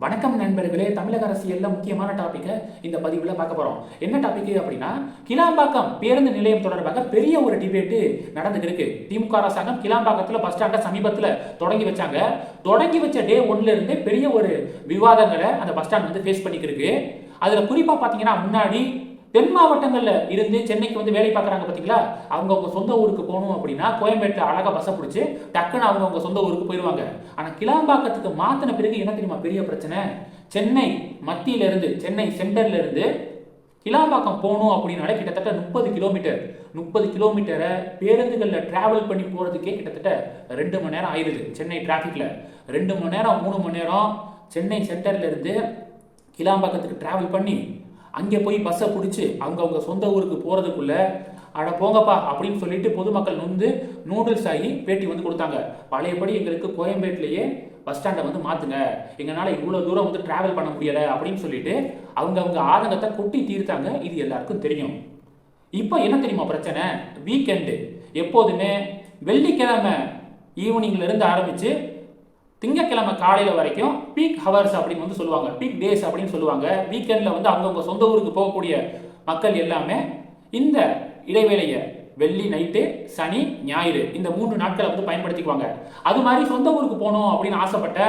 வணக்கம் நண்பர்களே தமிழக அரசியலில் முக்கியமான டாப்பிக்கை இந்த பதிவில் பார்க்க போறோம். என்ன டாபிக் அப்படின்னா கிளாம்பாக்கம் பேருந்து நிலையம் தொடர்பாக பெரிய ஒரு டிபேட்டு நடந்துட்டு இருக்கு திமுக அரசாங்கம் கிளாம்பாக்கத்தில் பஸ் ஸ்டாண்டை சமீபத்தில் தொடங்கி வச்சாங்க. தொடங்கி வச்ச டே ஒன்ல இருந்து பெரிய ஒரு விவாதங்களை அந்த பஸ் ஸ்டாண்ட் வந்து ஃபேஸ் பண்ணிக்கிருக்கு. அதுல குறிப்பா பாத்தீங்கன்னா முன்னாடி தென் மாவட்டங்களில் இருந்து சென்னைக்கு வந்து வேலை பார்க்குறாங்க பார்த்தீங்களா அவங்க அவங்க சொந்த ஊருக்கு போகணும் அப்படின்னா கோயம்பேட்டில் அழகாக பஸ்ஸை பிடிச்சி டக்குன்னு அவங்க அவங்க சொந்த ஊருக்கு போயிடுவாங்க ஆனால் கிளாம்பாக்கத்துக்கு மாற்றின பிறகு என்ன தெரியுமா பெரிய பிரச்சனை? சென்னை மத்தியிலேருந்து சென்னை சென்டர்லேருந்து கிளாம்பாக்கம் போகணும் அப்படின்னாலே கிட்டத்தட்ட முப்பது கிலோமீட்டர். முப்பது கிலோமீட்டரை பேருந்துகளில் டிராவல் பண்ணி போகிறதுக்கே கிட்டத்தட்ட ரெண்டு மணி நேரம் ஆயிடுது சென்னை டிராஃபிக்கில் ரெண்டு மணி நேரம் மூணு மணி நேரம் சென்னை சென்டர்லேருந்து கிளாம்பாக்கத்துக்கு டிராவல் பண்ணி அங்கே போய் பஸ்ஸை பிடிச்சி அங்கே அவங்க சொந்த ஊருக்கு போகிறதுக்குள்ளே அட போங்கப்பா அப்படின்னு சொல்லிட்டு பொதுமக்கள் வந்து நூடுல்ஸ் ஆகி பேட்டி வந்து கொடுத்தாங்க. பழையபடி எங்களுக்கு கோயம்பேட்டிலேயே பஸ் ஸ்டாண்டை வந்து மாற்றுங்க எங்களால் இவ்வளோ தூரம் வந்து டிராவல் பண்ண முடியலை அப்படின்னு சொல்லிட்டு அவங்க அவங்க ஆதங்கத்தை கொட்டி தீர்த்தாங்க. இது எல்லாருக்கும் தெரியும். இப்போ என்ன தெரியுமா பிரச்சனை? வீக்கெண்டு எப்போதுமே வெள்ளிக்கிழமை ஈவினிங்லேருந்து ஆரம்பித்து திங்கக்கிழமை காலையில் வரைக்கும் பீக் ஹவர்ஸ் அப்படின்னு வந்து சொல்லுவாங்க. பீக் டேஸ் அப்படின்னு சொல்லுவாங்க. வீக்கெண்டில் வந்து அவங்கவுங்க சொந்த ஊருக்கு போகக்கூடிய மக்கள் எல்லாமே இந்த இடைவேளையை வெள்ளி நைட்டு சனி ஞாயிறு இந்த மூன்று நாட்களை வந்து பயன்படுத்திக்குவாங்க. அது மாதிரி சொந்த ஊருக்கு போகணும் அப்படின்னு ஆசைப்பட்ட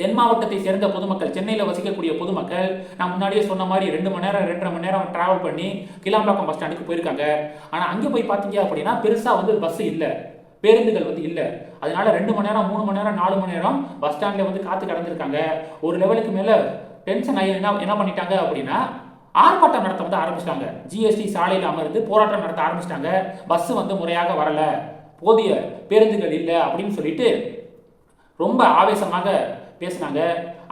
தென் மாவட்டத்தை சேர்ந்த பொதுமக்கள் சென்னையில் வசிக்கக்கூடிய பொதுமக்கள் நான் முன்னாடியே சொன்ன மாதிரி ரெண்டு மணி நேரம் ரெண்டரை மணி நேரம் டிராவல் பண்ணி கிளாம்பாக்கம் பஸ் ஸ்டாண்டுக்கு போயிருக்காங்க. ஆனால் அங்கே போய் பார்த்தீங்க அப்படின்னா பெருசாக வந்து பஸ் இல்லை. பேருந்துகள் வந்து இல்லை. அதனால ரெண்டு மணி நேரம் மூணு மணி நேரம் நாலு மணி நேரம் பஸ் ஸ்டாண்டில் வந்து காத்து கடந்திருக்காங்க. ஒரு லெவலுக்கு மேலே டென்ஷன் ஆகி என்ன என்ன பண்ணிட்டாங்க அப்படின்னா ஆர்ப்பாட்டம் நடத்த வந்து ஆரம்பிச்சிட்டாங்க. ஜிஎஸ்டி சாலையில் அமர்ந்து போராட்டம் நடத்த ஆரம்பிச்சிட்டாங்க. பஸ் வந்து முறையாக வரல. போதிய பேருந்துகள் இல்லை அப்படின்னு சொல்லிட்டு ரொம்ப ஆவேசமாக பேசினாங்க.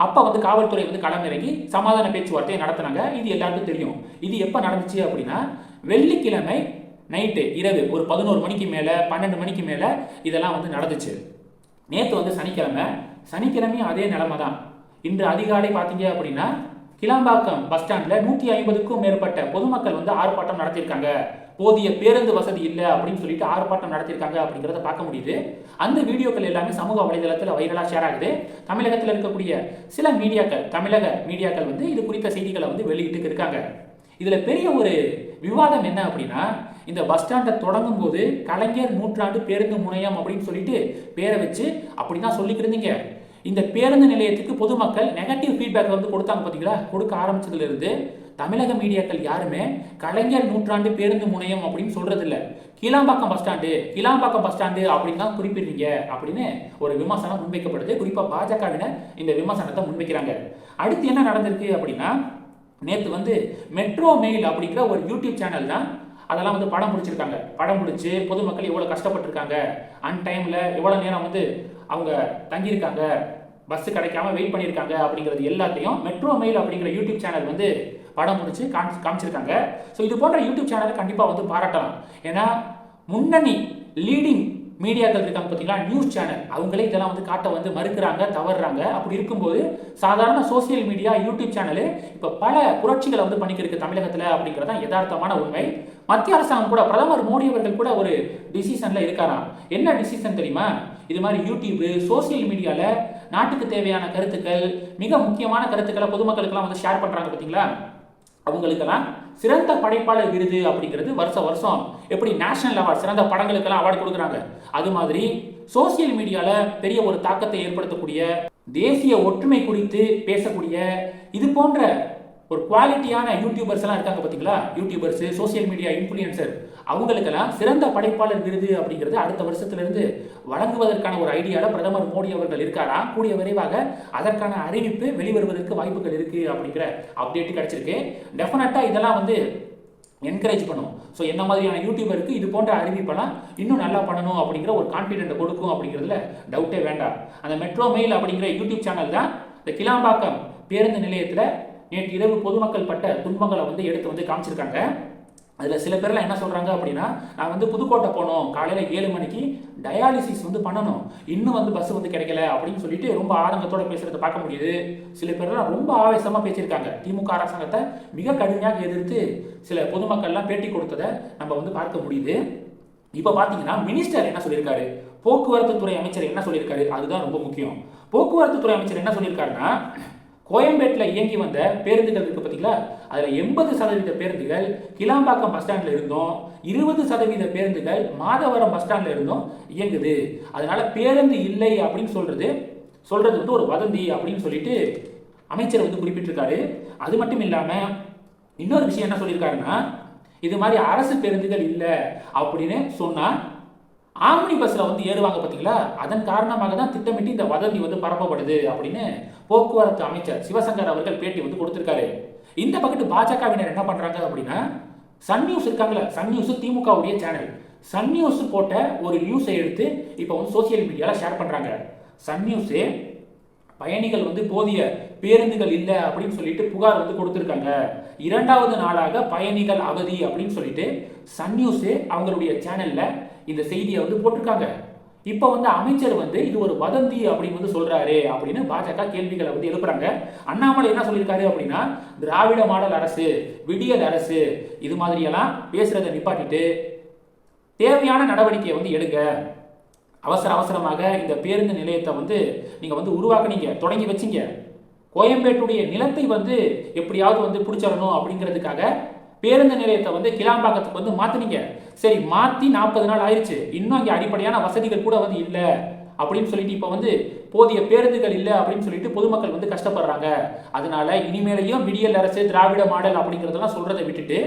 அப்போ வந்து காவல்துறை வந்து களமிறங்கி சமாதான பேச்சுவார்த்தையை நடத்தினாங்க. இது எல்லாருக்கும் தெரியும். இது எப்போ நடந்துச்சு அப்படின்னா வெள்ளிக்கிழமை நைட்டு இரவு ஒரு பதினோரு மணிக்கு மேலே பன்னெண்டு மணிக்கு மேலே இதெல்லாம் வந்து நடந்துச்சு. நேற்று வந்து சனிக்கிழமை சனிக்கிழமையும் அதே நிலமை தான் இன்று அதிகாலை பார்த்தீங்க அப்படின்னா கிளாம்பாக்கம் பஸ் ஸ்டாண்டில் நூற்றி ஐம்பதுக்கும் மேற்பட்ட பொதுமக்கள் வந்து ஆர்ப்பாட்டம் நடத்தியிருக்காங்க. போதிய பேருந்து வசதி இல்லை அப்படின்னு சொல்லிட்டு ஆர்ப்பாட்டம் நடத்தியிருக்காங்க அப்படிங்கிறத பார்க்க முடியுது. அந்த வீடியோக்கள் எல்லாமே சமூக வலைதளத்தில் வைரலாக ஷேர் ஆகுது. தமிழகத்தில் இருக்கக்கூடிய சில மீடியாக்கள் தமிழக மீடியாக்கள் வந்து இது குறித்த செய்திகளை வந்து வெளியிட்டு இருக்காங்க. இதில் பெரிய ஒரு விவாதம் என்ன அப்படின்னா இந்த பஸ் ஸ்டாண்டை தொடங்கும் போது கலைஞர் நூற்றாண்டு பேருந்து முனையம் அப்படின்னு சொல்லிட்டு பேரை வச்சு அப்படிதான் சொல்லிக்கிட்டு இருந்தீங்க. இந்த பேருந்து நிலையத்துக்கு பொதுமக்கள் நெகட்டிவ் ஃபீட்பேக் வந்து கொடுத்தாங்க பார்த்தீங்களா கொடுக்க ஆரம்பிச்சதுலேருந்து தமிழக மீடியாக்கள் யாருமே கலைஞர் நூற்றாண்டு பேருந்து முனையம் அப்படின்னு சொல்கிறதில்ல Kilambakkam bus stand Kilambakkam bus stand அப்படின்னு தான் குறிப்பிடுறீங்க அப்படின்னு ஒரு விமர்சனம் முன்வைக்கப்படுது. குறிப்பாக பாஜகவினர் இந்த விமர்சனத்தை முன்வைக்கிறாங்க. அடுத்து என்ன நடந்திருக்கு அப்படின்னா நேற்று வந்து மெட்ரோ மெயில் அப்படிங்கிற ஒரு யூடியூப் சேனல் தான் அதெல்லாம் வந்து படம் பிடிச்சிருக்காங்க படம் பிடிச்சி பொதுமக்கள் எவ்வளோ கஷ்டப்பட்டிருக்காங்க? அன் டைமில் எவ்வளோ நேரம் வந்து அவங்க தங்கியிருக்காங்க? பஸ் கிடைக்காம வெயிட் பண்ணியிருக்காங்க அப்படிங்கிறது எல்லாத்தையும் மெட்ரோ மெயில் அப்படிங்கிற யூடியூப் சேனல் வந்து படம் முடிச்சு காமிச்சிருக்காங்க. ஸோ இது போன்ற யூடியூப் சேனலை கண்டிப்பாக வந்து பாராட்டலாம். ஏன்னா முன்னணி லீடிங் மீடியாக்கள் இருக்காங்க பார்த்தீங்களா? நியூஸ் சேனல் அவங்களே இதெல்லாம் வந்து காட்ட வந்து மறுக்கிறாங்க தவறுறாங்க. அப்படி இருக்கும்போது சாதாரண சோசியல் மீடியா யூடியூப் சேனலு இப்போ பல புரட்சிகளை வந்து பண்ணிக்கிருக்கு தமிழகத்தில் அப்படிங்கிறது தான் யதார்த்தமான உண்மை. மத்திய அரசாங்கம் கூட பிரதமர் மோடி அவர்கள் கூட ஒரு டிசிஷனில் இருக்காராம் என்ன டிசிஷன் தெரியுமா? இது மாதிரி யூடியூப் சோசியல் மீடியாவில் நாட்டுக்கு தேவையான கருத்துக்கள் மிக முக்கியமான கருத்துக்களை பொதுமக்களுக்கெல்லாம் வந்து ஷேர் பண்ணுறாங்க பார்த்தீங்களா? அவங்களுக்கெல்லாம் சிறந்த படைப்பாளர் விருது அப்படிங்கிறது வருஷம் வருஷம் எப்படி நேஷனல் அவார்ட் சிறந்த படங்களுக்கெல்லாம் அவார்டு கொடுக்குறாங்க. அது மாதிரி சோசியல் மீடியாவில் பெரிய ஒரு தாக்கத்தை ஏற்படுத்தக்கூடிய தேசிய ஒற்றுமை குறித்து பேசக்கூடிய இது போன்ற ஒரு குவாலிட்டியான யூடியூபர்ஸ் எல்லாம் இருக்காங்க பார்த்தீங்களா? யூடியூபர்ஸ் சோசியல் மீடியா இன்ஃப்ளூயன்சர் அவங்களுக்கெல்லாம் சிறந்த படைப்பாளர் விருது அப்படிங்கிறது அடுத்த வருஷத்திலிருந்து வழங்குவதற்கான ஒரு ஐடியாவில் பிரதமர் மோடி அவர்கள் இருக்காரா? கூடிய விரைவாக அதற்கான அறிவிப்பு வெளிவருவதற்கு வாய்ப்புகள் இருக்குது அப்படிங்கிற அப்டேட் கிடைச்சிருக்கு. டெஃபினட்டாக இதெல்லாம் வந்து என்கரேஜ் பண்ணும். ஸோ என்ன மாதிரியான யூடியூபருக்கு இது போன்ற அறிவிப்பெல்லாம் இன்னும் நல்லா பண்ணணும் அப்படிங்கிற ஒரு கான்ஃபிடென்ட்டை கொடுக்கும் அப்படிங்கிறதுல டவுட்டே வேண்டாம். அந்த மெட்ரோ மெயில் அப்படிங்கிற யூடியூப் சேனல் தான் இந்த கிளாம்பாக்கம் பேருந்து நிலையத்தில் நேற்று இரவு பொதுமக்கள் பட்ட துன்பங்களை வந்து எடுத்து வந்து காமிச்சிருக்காங்க. அதில் சில பேர்லாம் என்ன சொல்கிறாங்க அப்படின்னா நான் வந்து புதுக்கோட்டை போனோம். காலையில் ஏழு மணிக்கு டயாலிசிஸ் வந்து பண்ணணும். இன்னும் வந்து பஸ் வந்து கிடைக்கல அப்படின்னு சொல்லிட்டு ரொம்ப ஆதங்கத்தோட பேசுகிறத பார்க்க முடியுது. சில பேர்லாம் ரொம்ப ஆவேசமாக பேசியிருக்காங்க. திமுக அரசாங்கத்தை மிக கடுமையாக எதிர்த்து சில பொதுமக்கள்லாம் பேட்டி கொடுத்ததை நம்ம வந்து பார்க்க முடியுது. இப்போ பார்த்தீங்கன்னா மினிஸ்டர் என்ன சொல்லியிருக்காரு? போக்குவரத்து துறை அமைச்சர் என்ன சொல்லியிருக்காரு? அதுதான் ரொம்ப முக்கியம். போக்குவரத்து துறை அமைச்சர் என்ன சொல்லியிருக்காருன்னா கோயம்பேட்டில் இயங்கி வந்த பேருந்துகள் இருக்குது பார்த்தீங்களா அதில் எண்பது சதவீத பேருந்துகள் கிளாம்பாக்கம் பஸ் ஸ்டாண்டில் இருந்தும் இருபது சதவீத பேருந்துகள் மாதவரம் பஸ் ஸ்டாண்டில் இருந்தும் இயங்குது. அதனால பேருந்து இல்லை அப்படின்னு சொல்றது சொல்றது வந்து ஒரு வதந்தி அப்படின்னு சொல்லிட்டு அமைச்சர் வந்து குறிப்பிட்டிருக்காரு. அது மட்டும் இல்லாமல் இன்னொரு விஷயம் என்ன சொல்லியிருக்காருன்னா இது மாதிரி அரசு பேருந்துகள் இல்லை அப்படின்னு சொன்னால் ஆம்னி பஸ்ஸில் வந்து ஏறுவாங்க பார்த்தீங்களா அதன் காரணமாக தான் திட்டமிட்டு இந்த வதந்தி வந்து பரப்பப்படுது அப்படின்னு போக்குவரத்து அமைச்சர் சிவசங்கர் அவர்கள் பேட்டி வந்து கொடுத்துருக்காரு. இந்த பக்கத்து பாஜகவினர் என்ன பண்ணுறாங்க அப்படின்னா சன் நியூஸ் இருக்காங்களே சன் நியூஸ் திமுகவுடைய சேனல் சன் நியூஸ் போட்ட ஒரு நியூஸை எடுத்து இப்போ வந்து சோசியல் மீடியாவில் ஷேர் பண்ணுறாங்க சன் நியூஸு பயணிகள் வந்து போதிய பேருந்துகள் இல்லை அப்படின்னு சொல்லிட்டு புகார் வந்து கொடுத்துருக்காங்க. இரண்டாவது நாளாக பயணிகள் அவதி அப்படின்னு சொல்லிட்டு சன் நியூஸே அவங்களுடைய சேனலில் இந்த செய்தியை வந்து போட்டிருக்காங்க. இப்போ வந்து அமைச்சர் வந்து இது ஒரு வதந்தி அப்படின்னு வந்து சொல்றாரு அப்படின்னு பாஜக கேள்விகளை வந்து எழுப்புறாங்க. அண்ணாமலை என்ன சொல்லியிருக்காரு அப்படின்னா திராவிட மாடல் அரசு விடியல் அரசு இது மாதிரியெல்லாம் பேசுறதை நிப்பாட்டிட்டு தேவையான நடவடிக்கையை வந்து எடுங்க. அவசர அவசரமாக இந்த பேருந்து நிலையத்தை வந்து நீங்கள் வந்து உருவாக்குனீங்க தொடங்கி வச்சிங்க. கோயம்பேட்டுடைய நிலத்தை வந்து எப்படியாவது வந்து பிடிச்சிடணும் அப்படிங்கிறதுக்காக பேருந்து நிலையத்தை வந்து கிளாம்பாக்கத்துக்கு வந்து மாற்றினீங்க சரி மாற்றி நாற்பது நாள் ஆயிடுச்சு இன்னும் இங்கே அடிப்படையான வசதிகள் கூட வந்து இல்லை. அப்படின்னு சொல்லிட்டு இப்போ வந்து போதிய பேருந்துகள் இல்லை அப்படின்னு சொல்லிட்டு பொதுமக்கள் வந்து கஷ்டப்படுறாங்க. அதனால இனிமேலையும் விடியல் அரசு திராவிட மாடல் அப்படிங்கிறதெல்லாம் சொல்கிறத விட்டுட்டு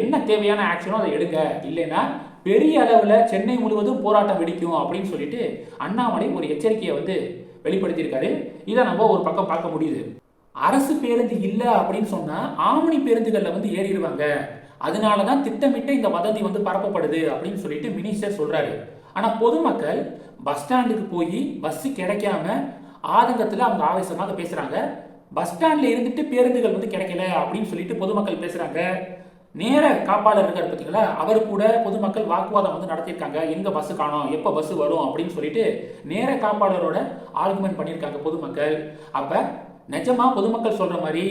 என்ன தேவையான ஆக்ஷனோ அதை எடுங்க. இல்லைன்னா பெரிய அளவில் சென்னை முழுவதும் போராட்டம் வெடிக்கும் அப்படின்னு சொல்லிட்டு அண்ணாமலை ஒரு எச்சரிக்கையை வந்து வெளிப்படுத்தியிருக்காரு. இதை நம்ம ஒரு பக்கம் பார்க்க முடியுது. அரசு பேருந்து இல்லை அப்படின்னு சொன்னால் ஆமணி பேருந்துகளில் வந்து ஏறிடுவாங்க. அதனால தான் திட்டமிட்டு இந்த வதந்தி வந்து பரப்பப்படுது அப்படின்னு சொல்லிட்டு மினிஸ்டர் சொல்கிறாரு ஆனால் பொதுமக்கள் பஸ் ஸ்டாண்டுக்கு போய் பஸ்ஸு கிடைக்காம ஆதங்கத்தில் அவங்க ஆவேசமாக பேசுகிறாங்க பஸ் ஸ்டாண்டில் இருந்துட்டு பேருந்துகள் வந்து கிடைக்கல அப்படின்னு சொல்லிட்டு பொதுமக்கள் பேசுகிறாங்க நேர காப்பாளர் இருக்கார் பார்த்தீங்களா அவர் கூட பொதுமக்கள் வாக்குவாதம் வந்து நடத்தியிருக்காங்க. எங்க பஸ் காணோம்? எப்போ பஸ் வரும்? அப்படின்னு சொல்லிட்டு நேர காப்பாளரோட ஆர்குமெண்ட் பண்ணியிருக்காங்க பொதுமக்கள். அப்ப நிஜமா பொதுமக்கள் சொல்ற மாதிரி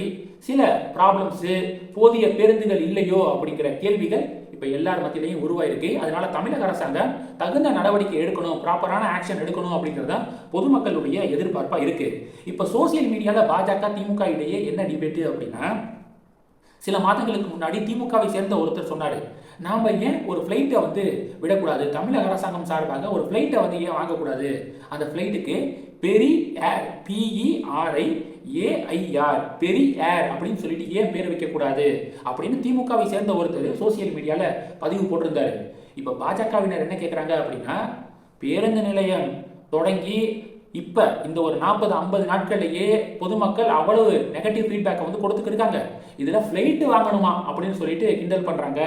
சில ப்ராப்ளம்ஸு போதிய பேருந்துகள் இல்லையோ அப்படிங்கிற கேள்விகள் இப்போ எல்லார் மத்தியிலையும் உருவாயிருக்கு. அதனால தமிழக அரசாங்கம் தகுந்த நடவடிக்கை எடுக்கணும் ப்ராப்பரான ஆக்ஷன் எடுக்கணும் அப்படிங்கிறத பொதுமக்களுடைய எதிர்பார்ப்பாக இருக்கு. இப்போ சோசியல் மீடியாவில் பாஜக திமுக இடையே என்ன டிபேட்டு அப்படின்னா சில மாதங்களுக்கு முன்னாடி திமுகவை சேர்ந்த ஒருத்தர் சொன்னார் நாம் ஏன் ஒரு ஃப்ளைட்டை வந்து விடக்கூடாது? தமிழக அரசாங்கம் சார்பாக ஒரு ஃப்ளைட்டை வந்து ஏன் வாங்கக்கூடாது? அந்த ஃப்ளைட்டுக்கு பெரி ஏர் பிஇஆர்ஐ ஏஐஆர் பெரி ஏர் அப்படின்னு சொல்லிட்டு ஏன் பேர் வைக்கக்கூடாது? அப்படின்னு திமுகவை சேர்ந்த ஒருத்தர் சோசியல் மீடியாவில் பதிவு போட்டிருந்தாரு. இப்போ பாஜகவினர் என்ன கேட்குறாங்க அப்படின்னா பேருந்து நிலையம் தொடங்கி இப்போ இந்த ஒரு நாற்பது ஐம்பது நாட்கள்லேயே பொதுமக்கள் அவ்வளவு நெகட்டிவ் ஃபீட்பேக்கை வந்து கொடுத்துக்கிருக்காங்க இதில் ஃப்ளைட்டு வாங்கணுமா அப்படின்னு சொல்லிட்டு கிண்டல் பண்ணுறாங்க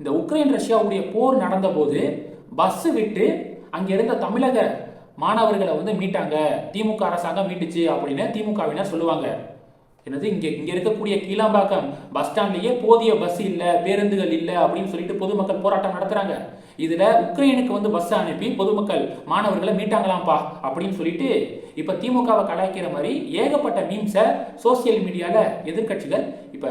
இந்த உக்ரைன் ரஷ்யாவுடைய போர் நடந்தபோது பஸ்ஸு விட்டு அங்கே இருந்த தமிழக மாணவர்களை வந்து மீட்டாங்க. திமுக அரசாங்கம் மீட்டுச்சு அப்படின்னு திமுகவினர் சொல்லுவாங்க. என்னது இங்கே இங்கே இருக்கக்கூடிய கீழாம்பாக்கம் பஸ் ஸ்டாண்ட்லேயே போதிய பஸ் இல்லை பேருந்துகள் இல்லை அப்படின்னு சொல்லிட்டு பொதுமக்கள் போராட்டம் நடத்துகிறாங்க இதில் உக்ரைனுக்கு வந்து பஸ் அனுப்பி பொதுமக்கள் மாணவர்களை மீட்டாங்களாம்ப்பா அப்படின்னு சொல்லிட்டு இப்போ திமுகவை கலாய்க்கிற மாதிரி ஏகப்பட்ட மீம்ஸை சோசியல் மீடியாவில் எதிர்கட்சிகள் இப்போ